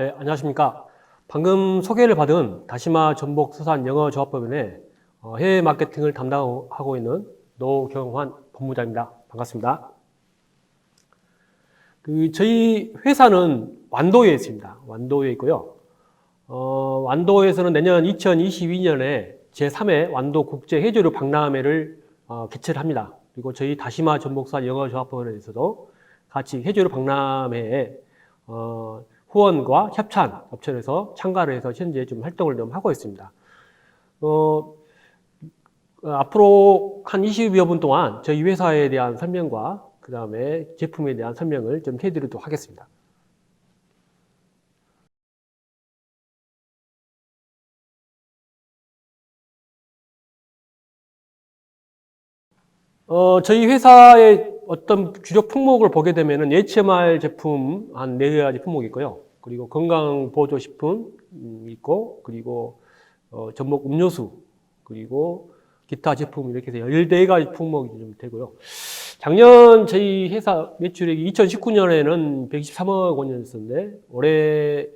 네, 안녕하십니까. 방금 소개를 받은 다시마 전복 수산 영어 조합법인의 어, 해외 마케팅을 담당하고 있는 노경환 본부장입니다. 반갑습니다. 그 저희 회사는 완도에 있습니다. 완도에 있고요. 어, 완도에서는 내년 2022년에 제3회 완도 국제 해조류 박람회를 어, 개최를 합니다. 그리고 저희 다시마 전복산 영어 조합법인에서도 같이 해조류 박람회에 어, 후원과 협찬 업체에서 참가를 해서 현재 좀 활동을 좀 하고 있습니다. 어, 어, 앞으로 한 20여 분 동안 저희 회사에 대한 설명과 그 다음에 제품에 대한 설명을 좀 해드리도록 하겠습니다. 어, 저희 회사의 어떤 주력 품목을 보게 되면은 HMR 제품 한 네 가지 품목이 있고요. 그리고 건강 보조 식품 음, 있고, 그리고 어, 전복 음료수, 그리고 기타 제품 이렇게 해서 14가지 품목이 좀 되고요. 작년 저희 회사 매출액이 2019년에는 123억 원이었는데, 올해,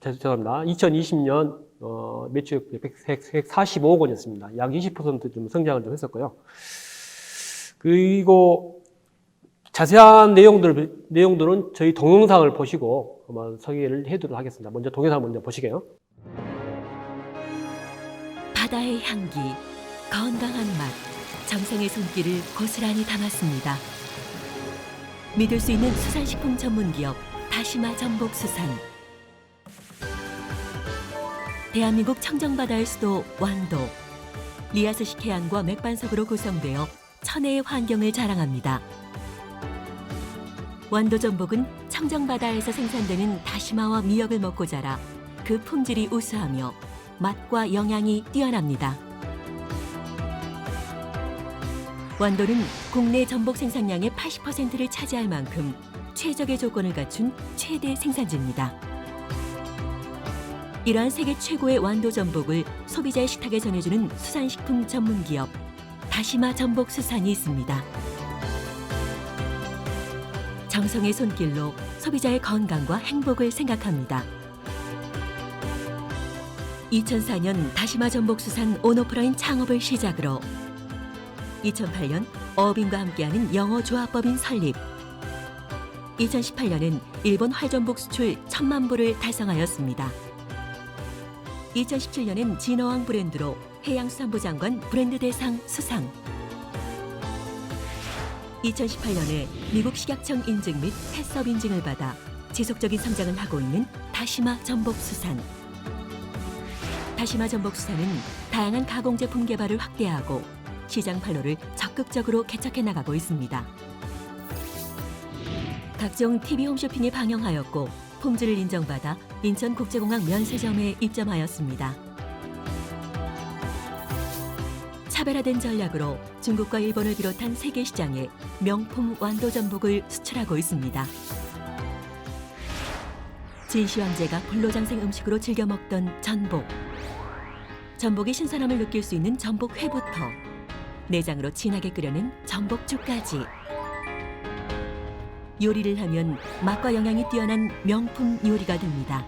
죄송합니다. 2020년 어, 매출액 145억 원이었습니다. 약 20%좀 성장을 좀 했었고요. 그리고 자세한 내용들, 내용들은 저희 동영상을 보시고 한번 소개를 해드리도록 하겠습니다. 먼저 동영상 먼저 보시게요. 바다의 향기, 건강한 맛, 정성의 손길을 고스란히 담았습니다. 믿을 수 있는 수산식품 전문기업 다시마 전복수산. 대한민국 청정바다의 수도 완도. 리아스식 해안과 맥반석으로 구성되어 천혜의 환경을 자랑합니다. 완도 전복은 청정바다에서 생산되는 다시마와 미역을 먹고 자라 그 품질이 우수하며 맛과 영양이 뛰어납니다. 완도는 국내 전복 생산량의 80%를 차지할 만큼 최적의 조건을 갖춘 최대 생산지입니다. 이러한 세계 최고의 완도 전복을 소비자의 식탁에 전해주는 수산식품 전문 기업 다시마 전복 수산이 있습니다. 정성의 손길로 소비자의 건강과 행복을 생각합니다. 2004년 다시마 전복 수산 온오프라인 창업을 시작으로 2008년 어업인과 함께하는 영어 조합법인 설립 2018년엔 일본 활전복 수출 천만 부를 달성하였습니다. 2017년엔 진어왕 브랜드로 해양수산부 장관 브랜드 대상 수상 2018년에 미국 식약청 인증 및 펫섭 인증을 받아 지속적인 성장을 하고 있는 다시마 전복수산 다시마 전복수산은 다양한 가공 제품 개발을 확대하고 시장 판로를 적극적으로 개척해 나가고 있습니다. 각종 TV 홈쇼핑에 방영하였고 품질을 인정받아 인천국제공항 면세점에 입점하였습니다. 차별화된 전략으로 중국과 일본을 비롯한 세계 시장에 명품 완도 전복을 수출하고 있습니다. 진시 황제가 불로장생 음식으로 즐겨 먹던 전복. 전복의 신선함을 느낄 수 있는 전복 회부터 내장으로 진하게 끓여낸 전복죽까지 요리를 하면 맛과 영양이 뛰어난 명품 요리가 됩니다.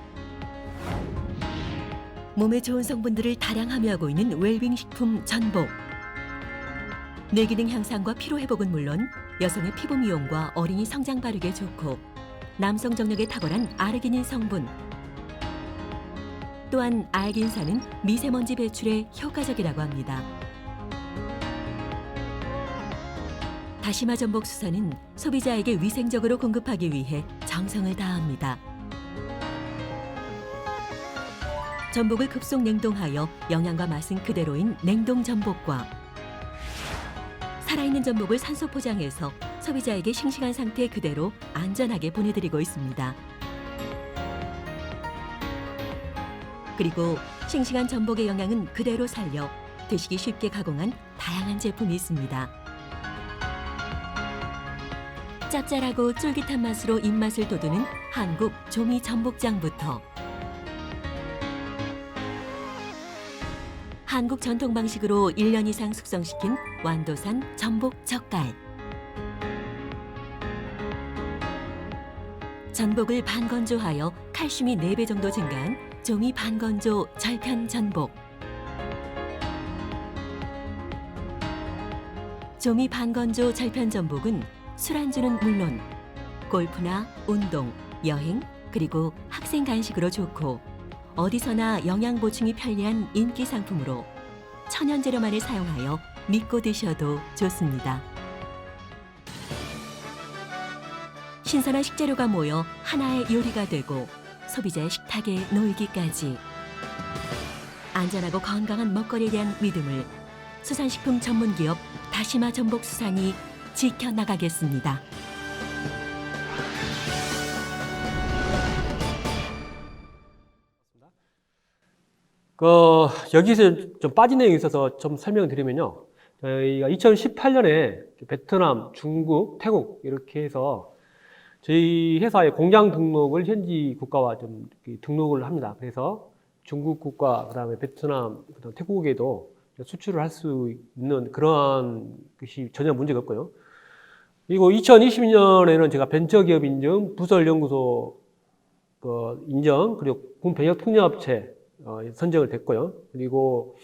몸에 좋은 성분들을 다량 함유하고 있는 웰빙 식품 전복. 뇌기능 향상과 피로 회복은 물론 여성의 피부 미용과 어린이 성장 발육에 좋고 남성 정력에 탁월한 아르기닌 성분. 또한 알긴산은 미세먼지 배출에 효과적이라고 합니다. 다시마 전복 수산은 소비자에게 위생적으로 공급하기 위해 정성을 다합니다. 전복을 급속 냉동하여 영양과 맛은 그대로인 냉동 전복과 살아있는 전복을 산소 포장해서 소비자에게 싱싱한 상태 그대로 안전하게 보내드리고 있습니다. 그리고 싱싱한 전복의 영양은 그대로 살려 드시기 쉽게 가공한 다양한 제품이 있습니다. 짭짤하고 쫄깃한 맛으로 입맛을 돋우는 한국 조미 전복장부터 한국 전통 방식으로 1년 이상 숙성시킨 완도산 전복 젓갈 전복을 반건조하여 칼슘이 4배 정도 증가한 종이 반건조 절편 전복. 조미 반건조 절편 전복은 술안주는 물론 골프나 운동, 여행, 그리고 학생 간식으로 좋고 어디서나 영양 보충이 편리한 인기 상품으로 천연 재료만을 사용하여 믿고 드셔도 좋습니다. 신선한 식재료가 모여 하나의 요리가 되고 소비자의 식탁에 놓이기까지 안전하고 건강한 먹거리에 대한 믿음을 수산식품 전문기업 다시마 전복수산이 지켜나가겠습니다. 그 여기서 좀 빠진 내용이 있어서 좀 설명을 드리면요. 저희가 2018년에 베트남, 중국, 태국 이렇게 해서 저희 회사의 공장 등록을 현지 국가와 좀 등록을 합니다. 그래서 중국 국가, 그다음에 베트남, 그다음 태국에도 수출을 할 수 있는 그러한 것이 전혀 문제가 없고요. 그리고 2020년에는 제가 벤처기업 인증, 부설연구소 그 인정, 그리고 군변역 통역업체 어, 선정을 됐고요. 그리고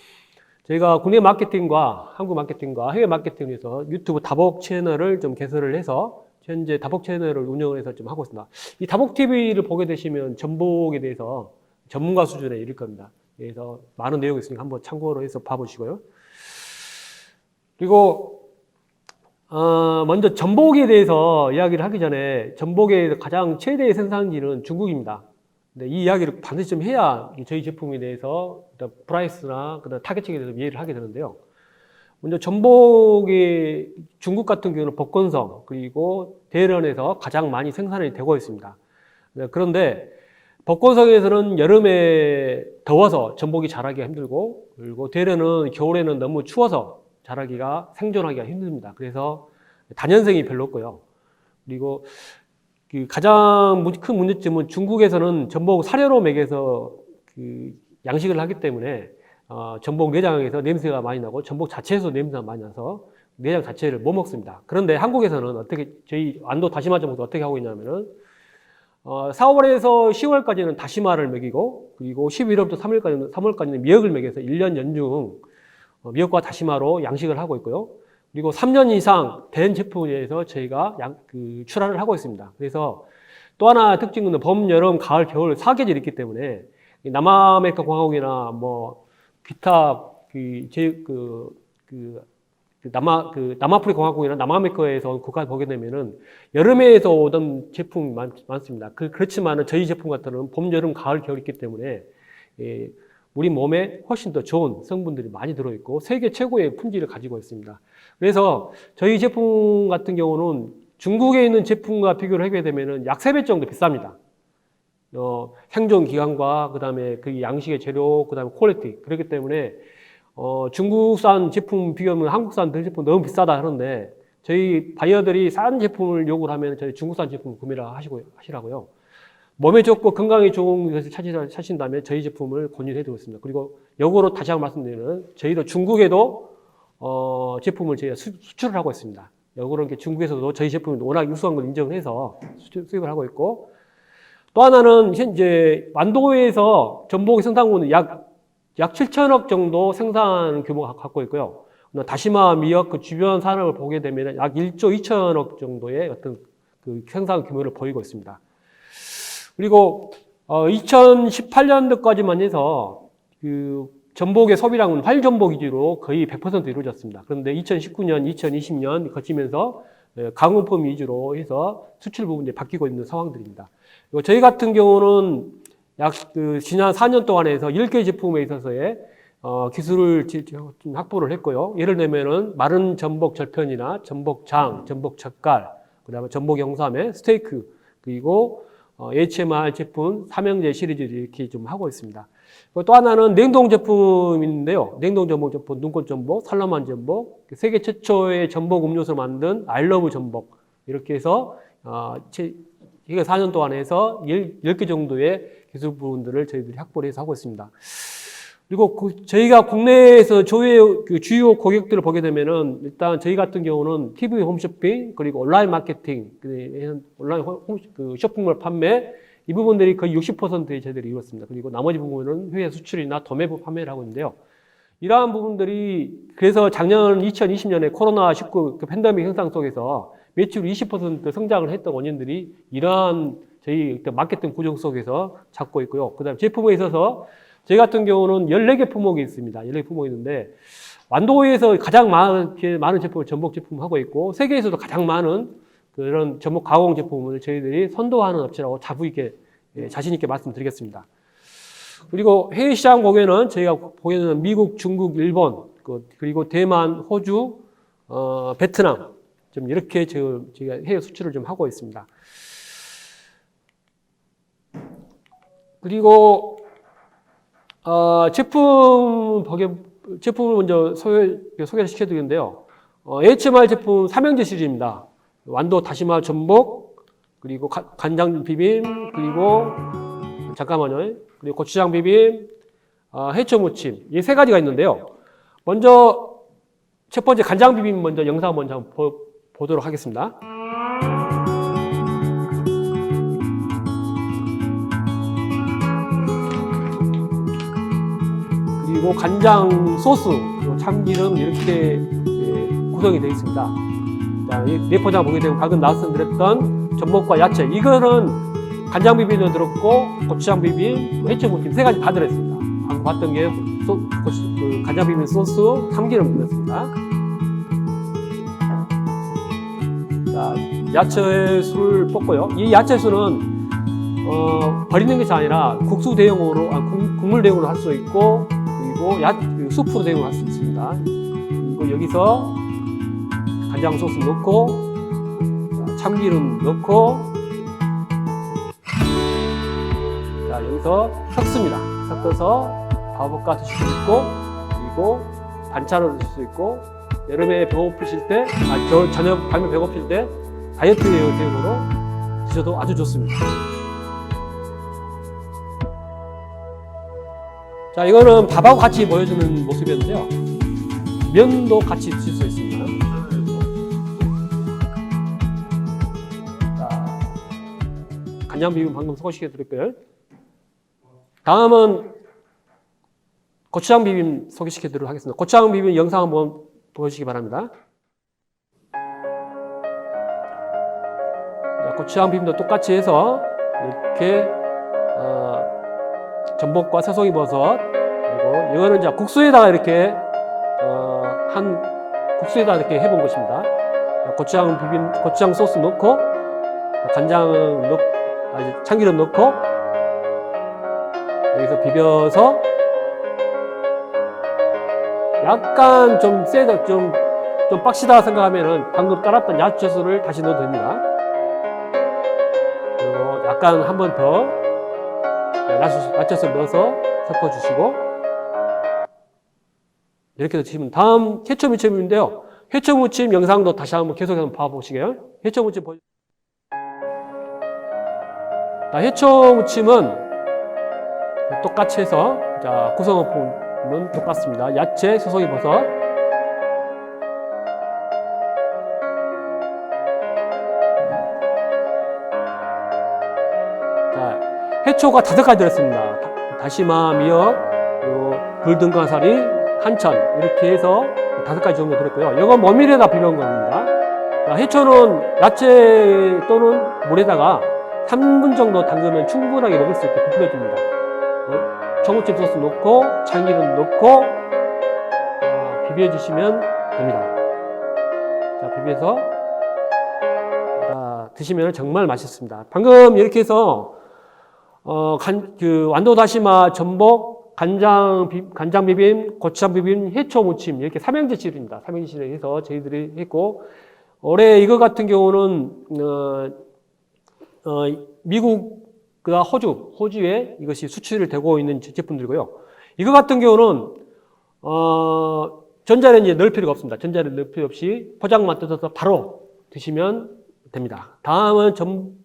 저희가 국내 마케팅과 한국 마케팅과 해외 마케팅에서 유튜브 다복 채널을 좀 개설을 해서 현재 다복 채널을 운영을 해서 좀 하고 있습니다. 이 다복 TV를 보게 되시면 전복에 대해서 전문가 수준에 이를 겁니다. 그래서 많은 내용이 있으니까 한번 참고로 해서 봐보시고요. 그리고 어, 먼저 전복에 대해서 이야기를 하기 전에 전복의 가장 최대의 생산지는 중국입니다. 근데 이 이야기를 반드시 좀 해야 저희 제품에 대해서 프라이스나 그다음 타겟층에 대해서 이해를 하게 되는데요. 먼저 전복이 중국 같은 경우는 복건성 그리고 대련에서 가장 많이 생산이 되고 있습니다. 네, 그런데 복건성에서는 여름에 더워서 전복이 자라기가 힘들고 그리고 대련은 겨울에는 너무 추워서 자라기가 생존하기가 힘듭니다. 그래서 단연생이 별로 없고요. 그리고 그 가장 문- 큰 문제점은 중국에서는 전복 사료로 먹여서 그 양식을 하기 때문에 어, 전복 내장에서 냄새가 많이 나고 전복 자체에서 냄새가 많이 나서 내장 자체를 못 먹습니다. 그런데 한국에서는 어떻게 저희 안도 다시마 전복도 어떻게 하고 있냐면은 어, 4월에서 10월까지는 다시마를 먹이고 그리고 11월부터 3월까지는 3월까지는 미역을 먹여서 1년 연중 어, 미역과 다시마로 양식을 하고 있고요. 그리고 3년 이상 된 제품에 대해서 저희가 양, 그 출하를 하고 있습니다. 그래서 또 하나 특징은 봄, 여름, 가을, 겨울 사계절이 있기 때문에 이 남아메리카 공화국이나 뭐 기타 그제그그그 남아 그 남아프리카 공화국이나 남아메리카에서 국가 보게 되면은 여름에서 오던 제품이 많, 많습니다. 그 그렇지만은 저희 제품 같은 경우는 봄, 여름, 가을, 겨울 있기 때문에 예, 우리 몸에 훨씬 더 좋은 성분들이 많이 들어있고 세계 최고의 품질을 가지고 있습니다. 그래서 저희 제품 같은 경우는 중국에 있는 제품과 비교를 하게 되면은 약 3배 정도 비쌉니다. 어, 생존 기간과 그다음에 그 양식의 재료, 그다음에 퀄리티. 그렇기 때문에 어, 중국산 제품 비교하면 한국산 제품 너무 비싸다 하는데 저희 바이어들이 싼 제품을 요구를 하면 저희 중국산 제품 구매를 하시고 하시라고요. 몸에 좋고 건강에 좋은 것을 찾으- 찾으신다면 저희 제품을 권유해 드리고 있습니다. 그리고 역으로 다시 한번 말씀드리면 저희도 중국에도 어, 제품을 저희가 수, 수출을 하고 있습니다. 역으로 이렇게 중국에서도 저희 제품이 워낙 유수한 걸 인정을 해서 수출, 수입을 하고 있고 또 하나는 현재 완도에서 전복의 생산고는 약, 약 7천억 정도 생산 규모가 갖고 있고요. 다시마, 미역 그 주변 산업을 보게 되면 약 1조 2천억 정도의 어떤 그 생산 규모를 보이고 있습니다. 그리고 어, 2018년도까지만 해서 그 전복의 소비량은 활 전복 위주로 거의 100% 이루어졌습니다. 그런데 2019년, 2020년 거치면서 예, 강원품 위주로 해서 수출 부분이 바뀌고 있는 상황들입니다. 그리고 저희 같은 경우는 약 그 지난 4년 동안 해서 10개 제품에 있어서의 어, 기술을 확보를 했고요. 예를 들면은 마른 전복 절편이나 전복장, 전복 젓갈, 그다음에 전복 영삼에 스테이크 그리고 어, HMR 제품 삼형제 시리즈를 이렇게 좀 하고 있습니다. 또 하나는 냉동 제품인데요. 냉동 전복 제품, 눈꽃 전복, 살라만 전복, 세계 최초의 전복 음료수를 만든 알러브 전복 이렇게 해서 어, 제, 이게 4년 동안 해서 10, 개 정도의 기술 부분들을 저희들이 확보를 해서 하고 있습니다. 그리고 그 저희가 국내에서 조회 그 주요 고객들을 보게 되면은 일단 저희 같은 경우는 TV 홈쇼핑 그리고 온라인 마케팅 그 온라인 홈- 그 쇼핑몰 판매 이 부분들이 거의 60%의 저희들이 이뤘습니다. 그리고 나머지 부분은 해외 수출이나 도매 판매를 하고 있는데요. 이러한 부분들이 그래서 작년 2020년에 코로나 19 그 팬데믹 현상 속에서 매출 20% 성장을 했던 원인들이 이러한 저희 그 마케팅 구조 속에서 잡고 있고요. 그 다음 제품에 있어서 저희 같은 경우는 14개 품목이 있습니다. 14개 품목이 있는데 완도에서 가장 많은, 제품을 전복 제품 하고 있고 세계에서도 가장 많은 그런 전복 가공 제품을 저희들이 선도하는 업체라고 자부 있게 예, 자신 있게 말씀드리겠습니다. 그리고 해외 시장 보게는 저희가 보게는 미국, 중국, 일본 그- 그리고 대만, 호주, 어, 베트남 좀 이렇게 저- 저희가 해외 수출을 좀 하고 있습니다. 그리고 어, 제품 보게 제품을 먼저 소개, 소개 를 시켜드리는데요. 어, HMR 제품 삼형제 시리즈입니다. 완도 다시마 전복 그리고 가- 간장 비빔 그리고 잠깐만요. 그리고 고추장 비빔, 어, 해초 무침 이 세 가지가 있는데요. 먼저 첫 번째 간장 비빔 먼저 영상 먼저 보, 보도록 하겠습니다. 그리고 간장 소스, 참기름 이렇게 예, 구성이 되어 있습니다. 자, 이 내포장 보게 되면 방금 말씀드렸던 전복과 야채 이거는 간장 비빔도 들었고 고추장 비빔, 해초 무침 세 가지 다 들어있습니다. 방금 봤던 게 소, 고추, 그 간장 비빔 소스, 참기름 들었습니다. 자, 야채수를 볶고요. 이 야채수는 어, 버리는 것이 아니라 국수 대용으로, 아, 국- 국물 대용으로 할 수 있고 그리고 야, 그 수프로 대용을 할수 있습니다. 그리고 여기서 간장 소스 넣고 자, 참기름 넣고 자 여기서 섞습니다. 섞어서 밥볶아 드실 수 있고 그리고 반찬으로 드실 수 있고 여름에 배고프실 때, 아, 겨울 저녁 밤에 배고플 때 다이어트 대용으로 드셔도 아주 좋습니다. 자, 이거는 밥하고 같이 보여주는 모습이었는데요. 면도 같이 드실 수 있습니다. 자, 간장 비빔 방금 소개시켜 드렸고요. 다음은 고추장 비빔 소개시켜 드리도록 하겠습니다. 고추장 비빔 영상 한번 보여주시기 바랍니다. 자, 고추장 비빔도 똑같이 해서 이렇게 어, 전복과 새송이 버섯 그리고 이거는 이제 국수에다가 이렇게 어, 한 국수에다 이렇게 해본 것입니다. 자, 고추장 비빔 고추장 소스 넣고 간장 넣 아니 참기름 넣고 여기서 비벼서 약간 좀 세다 좀, 좀 빡시다 생각하면은 방금 깔았던 야채수를 다시 넣어도 됩니다. 그리고 약간 한 번 더 야채- 야채수 넣어서 섞어주시고 이렇게 드시면 다음 해초 무침인데요. 해초 무침 영상도 다시 한번 계속해서 봐보시게요. 해초 무침 보... 자, 해초 무침은 똑같이 해서 자 구성품은 똑같습니다. 야채, 소송이 버섯, 해초가 다섯 가지 들었습니다. 다- 다시마, 미역, 굴등가사리, 한천 이렇게 해서 다섯 가지 정도 들었고요. 이건 머밀에다 비벼온 겁니다. 자, 해초는 야채 또는 물에다가 3분 정도 담그면 충분하게 먹을 수 있게 부풀려줍니다. 어, 청국집 소스 넣고 참기름 넣고 어, 비벼주시면 됩니다. 자, 비벼서 자, 드시면 정말 맛있습니다. 방금 이렇게 해서 어, 간, 그 완도 다시마 전복 간장 비, 간장 비빔 고추장 비빔 해초 무침 이렇게 삼형제 치료입니다. 삼형제 치료 해서 저희들이 했고 올해 이거 같은 경우는 어, 어, 미국과 호주 호주에 이것이 수출을 되고 있는 제- 제품들이고요. 이거 같은 경우는 어, 전자레인지에 넣을 필요가 없습니다. 전자레인지 넣을 필요 없이 포장만 뜯어서 바로 드시면 됩니다. 다음은 전 예,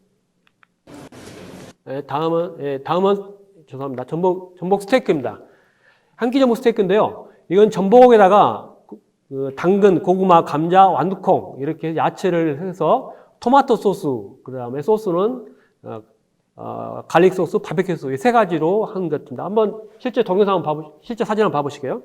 다음은 예, 다음은 죄송합니다. 전복 전복 스테이크입니다. 한 끼 전복 스테이크인데요. 이건 전복에다가 그 당근, 고구마, 감자, 완두콩 이렇게 야채를 해서 토마토 소스, 그 다음에 소스는 어, 어, 갈릭 소스, 바베큐 소스 이세 가지로 하는 것입니다. 한번 실제 동영상 한번 봐보, 실제 사진 한번 봐보실게요.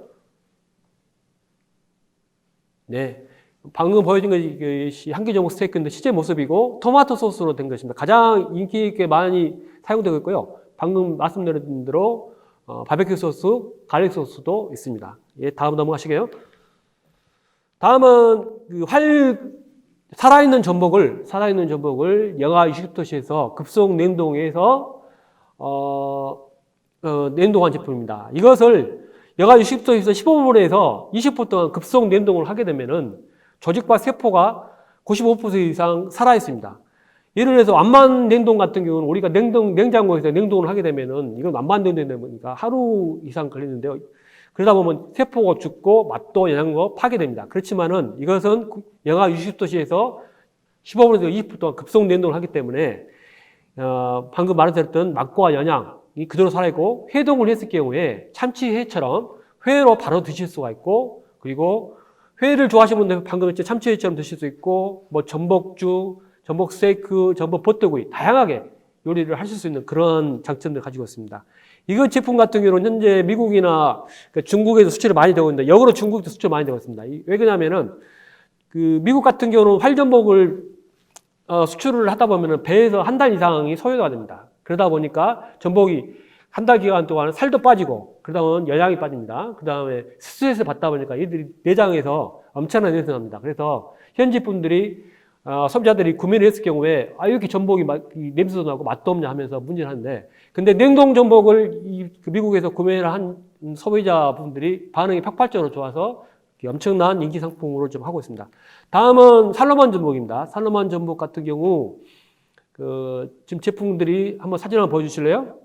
네. 방금 보여준 것이 한기전복 스테이크인데 실제 모습이고 토마토 소스로 된 것입니다. 가장 인기 있게 많이 사용되고 있고요. 방금 말씀드린 대로 어, 바베큐 소스, 갈릭 소스도 있습니다. 예, 다음 넘어가시게요. 다음은 그 활, 살아있는 전복을, 살아있는 전복을 영하 60도씨에서 급속 냉동해서, 어, 어, 냉동한 제품입니다. 이것을 영하 60도에서 15분에서 20분 동안 급속 냉동을 하게 되면은 조직과 세포가 95% 이상 살아있습니다. 예를 들어서 완만 냉동 같은 경우는 우리가 냉동, 냉장고에서 냉동을 하게 되면은 이건 완만 냉동이 보니까 하루 이상 걸리는데요. 그러다 보면 세포가 죽고 맛도 영양도 파괴됩니다. 그렇지만은 이것은 영하 60도씨에서 15분에서 20분 동안 급속 냉동을 하기 때문에 어, 방금 말씀드렸던 맛과 영양이 그대로 살아있고 회동을 했을 경우에 참치회처럼 회로 바로 드실 수가 있고 그리고 회를 좋아하시는 분들 방금 했죠 참치회처럼 드실 수 있고 뭐 전복죽, 전복 스테이크, 전복 버터구이 다양하게 요리를 하실 수 있는 그런 장점들을 가지고 있습니다. 이거 제품 같은 경우는 현재 미국이나 그 중국에서 수출이 많이 되고 있는데 역으로 중국도 수출 많이 되고 있습니다. 이- 왜 그러냐면은 그 미국 같은 경우는 활전복을 어, 수출을 하다 보면은 배에서 한 달 이상이 소요가 됩니다. 그러다 보니까 전복이 한 달 기간 동안 살도 빠지고 그러다 보면 영양이 빠집니다. 그 다음에 스트레스 받다 보니까 이들이 내장에서 엄청난 냄새가 납니다. 그래서 현지 분들이 어, 소비자들이 구매를 했을 경우에 아 이렇게 전복이 맛- 이 냄새도 나고 맛도 없냐 하면서 문제를 하는데 근데 냉동 전복을 이, 그 미국에서 구매를 한 소비자분들이 반응이 폭발적으로 좋아서 엄청난 인기 상품으로 좀 하고 있습니다. 다음은 살로몬 전복입니다. 살로몬 전복 같은 경우 그 지금 제품들이 한번 사진 한번 보여주실래요?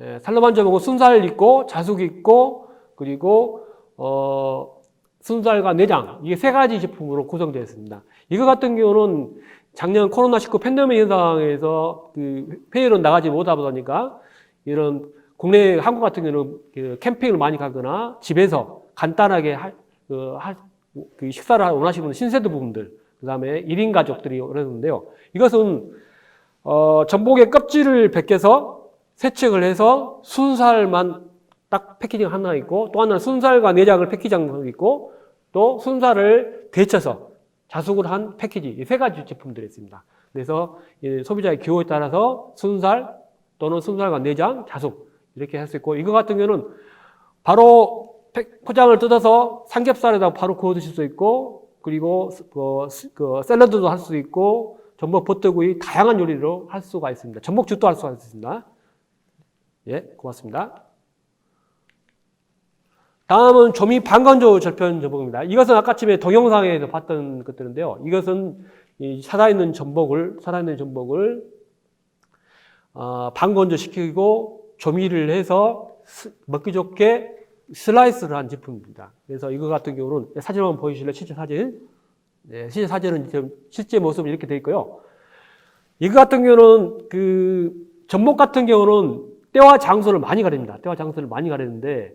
예, 살로몬 전복은 순살 있고 자숙 있고 그리고 어 순살과 내장 이게 세 가지 제품으로 구성되어 있습니다. 이거 같은 경우는 작년 코로나19 팬데믹 현상에서 그 회의로 나가지 못하다 보니까 이런 국내 한국 같은 경우는 그 캠핑을 많이 가거나 집에서 간단하게 할, 그, 할, 그 식사를 원하시는 신세대 부분들, 그 다음에 1인 가족들이 그러는데요. 이것은, 어, 전복의 껍질을 벗겨서 세척을 해서 순살만 딱 패키징 하나 있고, 또 하나는 순살과 내장을 패키징 있고, 또 순살을 데쳐서 자숙을 한 패키지, 이세 가지 제품들이 있습니다. 그래서 이 소비자의 기호에 따라서 순살 또는 순살과 내장, 자숙 이렇게 할 수 있고, 이거 같은 경우는 바로 팩- 포장을 뜯어서 삼겹살에다 바로 구워 드실 수 있고, 그리고 스- 그, 스- 그 샐러드도 할 수 있고, 전복 버터구이 다양한 요리로 할 수가 있습니다. 전복죽도 할 수가 있습니다. 예, 고맙습니다. 다음은 조미 반건조 절편 전복입니다. 이것은 아까쯤에 동영상에서 봤던 것들인데요. 이것은 이 살아있는 전복을 살아있는 전복을 어, 반건조 시키고 조미를 해서 스- 먹기 좋게 슬라이스를 한 제품입니다. 그래서 이거 같은 경우는 사진 한번 보여주실래요? 실제 사진. 네, 실제 사진은 지금 실제 모습이 이렇게 되어 있고요. 이거 같은 경우는 그 전복 같은 경우는 때와 장소를 많이 가립니다. 때와 장소를 많이 가리는데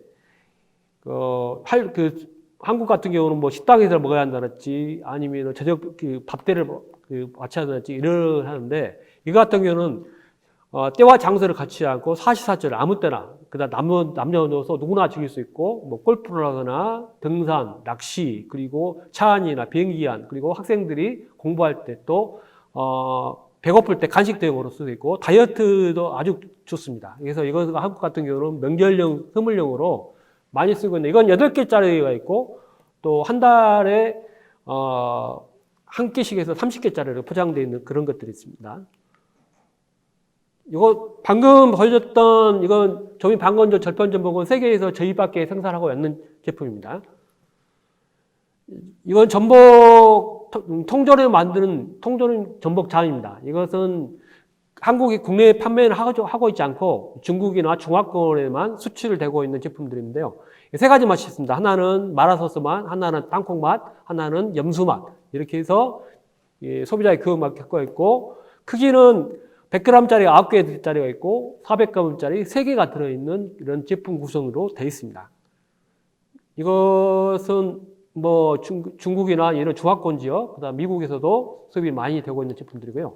어, 할, 그, 한국 같은 경우는 뭐 식당에서 먹어야 한다든지 아니면 저녁 그 밥대를 뭐- 그 맞춰야 한다든지 이런 하는데 이거 같은 경우는 어, 때와 장소를 갖추지 않고 사시사철 아무 때나 그다음 남녀 남녀노소 누구나 즐길 수 있고 뭐 골프를 하거나 등산, 낚시 그리고 차 안이나 비행기 안 그리고 학생들이 공부할 때또 어, 배고플 때 간식 대용으로 쓰고 있고 다이어트도 아주 좋습니다. 그래서 이거 한국 같은 경우는 명절용 선물용으로 많이 쓰고 있는데 이건 8개짜리가 있고 또 한 달에 어, 한 개씩에서 30개짜리로 포장되어 있는 그런 것들이 있습니다. 이거 방금 보여줬던 이건 조미 방건조 절편 전복은 세계에서 저희밖에 생산하고 있는 제품입니다. 이건 전복 통- 통조림을 만드는 통조림 전복 장입니다. 이것은 한국이 국내에 판매를 하고, 있지 않고 중국이나 중화권에만 수출을 되고 있는 제품들인데요. 세 가지 맛이 있습니다. 하나는 마라소스 맛, 하나는 땅콩 맛, 하나는 염수 맛. 이렇게 해서 예, 소비자의 그맛 갖고 있고 크기는 100g짜리 9개짜리가 있고 400g짜리 3개가 들어있는 이런 제품 구성으로 되어 있습니다. 이것은 뭐 중, 중국이나 이런 중화권 지역, 그다음 미국에서도 수입이 많이 되고 있는 제품들이고요.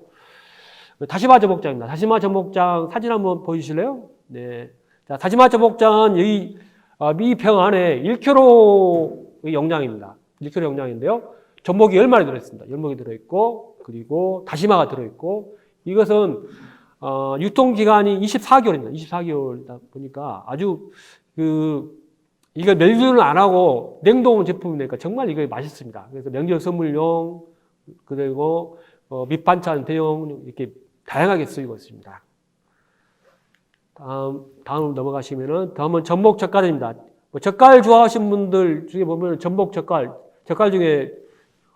다시마 전복장입니다. 다시마 전복장 사진 한번 보여주실래요? 네. 자, 다시마 전복장은 여기 어, 미평 안에 1kg의 용량입니다. 1kg 용량인데요. 전복이 10마리 들어있습니다. 전복이 들어있고, 그리고 다시마가 들어있고, 이것은 어, 유통기간이 24개월입니다. 24개월이다 보니까 아주 그, 이거 멜류는 안 하고 냉동 제품이니까 정말 이거 맛있습니다. 그래서 명절 선물용, 그리고 어, 밑반찬 대용 이렇게 다양하게 쓰이고 있습니다. 다음, 다음 넘어가시면은, 다음은 전복 젓갈입니다. 뭐 젓갈 좋아하시는 분들 중에 보면 전복 젓갈, 젓갈 중에,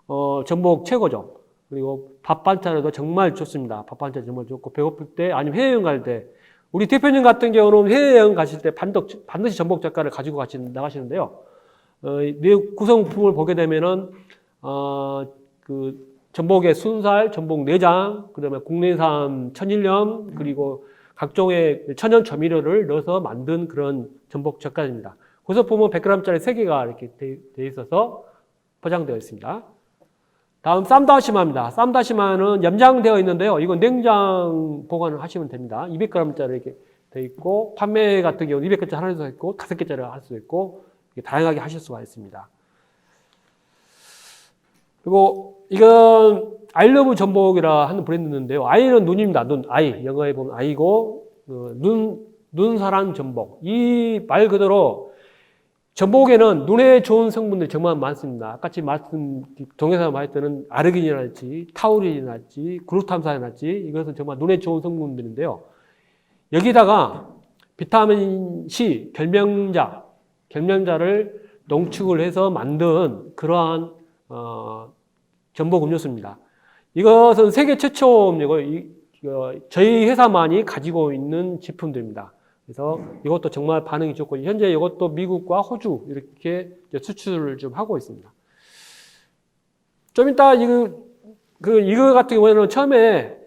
어, 전복 최고죠. 그리고 밥 반찬에도 정말 좋습니다. 밥 반찬 정말 좋고, 배고플 때, 아니면 해외여행 갈 때, 우리 대표님 같은 경우는 해외여행 가실 때 반드, 반드시 전복 젓갈을 가지고 가시, 나가시는데요. 어, 이 구성품을 보게 되면은, 어, 그, 전복의 순살, 전복 내장, 그 다음에 국내산 천일염, 그리고 각종의 천연 조미료를 넣어서 만든 그런 전복 젓갈입니다. 보면 100g짜리 3개가 이렇게 돼, 돼 있어서 포장되어 있습니다. 다음 쌈다시마입니다. 쌈다시마는 염장되어 있는데요. 이건 냉장 보관을 하시면 됩니다. 200g짜리 이렇게 돼 있고 판매 같은 경우 200g짜리 하나 도 있고 5개짜리 할 수도 있고 다양하게 하실 수가 있습니다. 그리고 이건 아이러브 전복이라 하는 브랜드인데요. 아이는 눈입니다. 눈, 아이. 영어에 보면 아이고, 그 눈, 눈사람 전복. 이 말 그대로 전복에는 눈에 좋은 성분들이 정말 많습니다. 아까 말씀, 동영상 말했던 아르기닌이랄지, 타우린이랄지, 글루탐산이랄지, 이것은 정말 눈에 좋은 성분들인데요. 여기다가 비타민 C, 결명자, 결명자를 농축을 해서 만든 그러한, 어, 전복 음료수입니다. 이것은 세계 최초이고 이- 어, 저희 회사만이 가지고 있는 제품들입니다. 그래서 이것도 정말 반응이 좋고 현재 이것도 미국과 호주 이렇게 수출을 좀 하고 있습니다. 좀 이따 이거 그 이거 같은 경우에는 처음에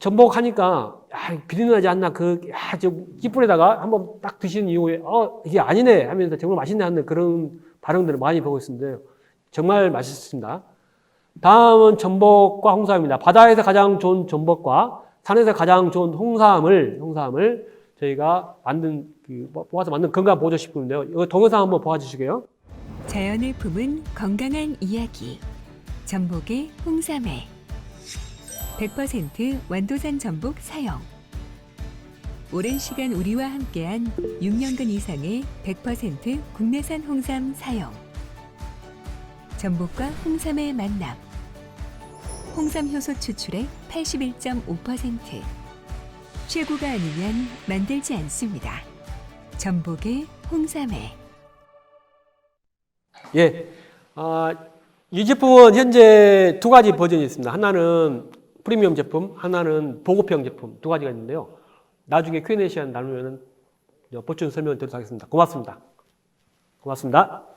전복 하니까 야 비린내 나지 않나 그야좀 찌뿌리다가 한번 딱 드시는 이후에 어 이게 아니네 하면서 정말 맛있네 하는 그런 반응들을 많이 보고 있는데요. 정말 맛있습니다. 다음은 전복과 홍삼입니다. 바다에서 가장 좋은 전복과 산에서 가장 좋은 홍삼을 홍삼을 저희가 만든 그 모아서 만든 건강 보조 식품인데요. 이거 동영상 한번 보아주시게요. 자연을 품은 건강한 이야기. 전복의 홍삼회. 100% 완도산 전복 사용. 오랜 시간 우리와 함께한 6년간 이상의 100% 국내산 홍삼 사용. 전복과 홍삼의 만남. 홍삼 효소 추출액 81.5%. 최고가 아니면 만들지 않습니다. 전복의 홍삼회. 예. 아, 이 제품은 현재 두 가지 버전이 있습니다. 하나는 프리미엄 제품, 하나는 보급형 제품 두 가지가 있는데요. 나중에 Q&A 시간 나누면 보충 설명을 드리도록 하겠습니다. 고맙습니다. 고맙습니다.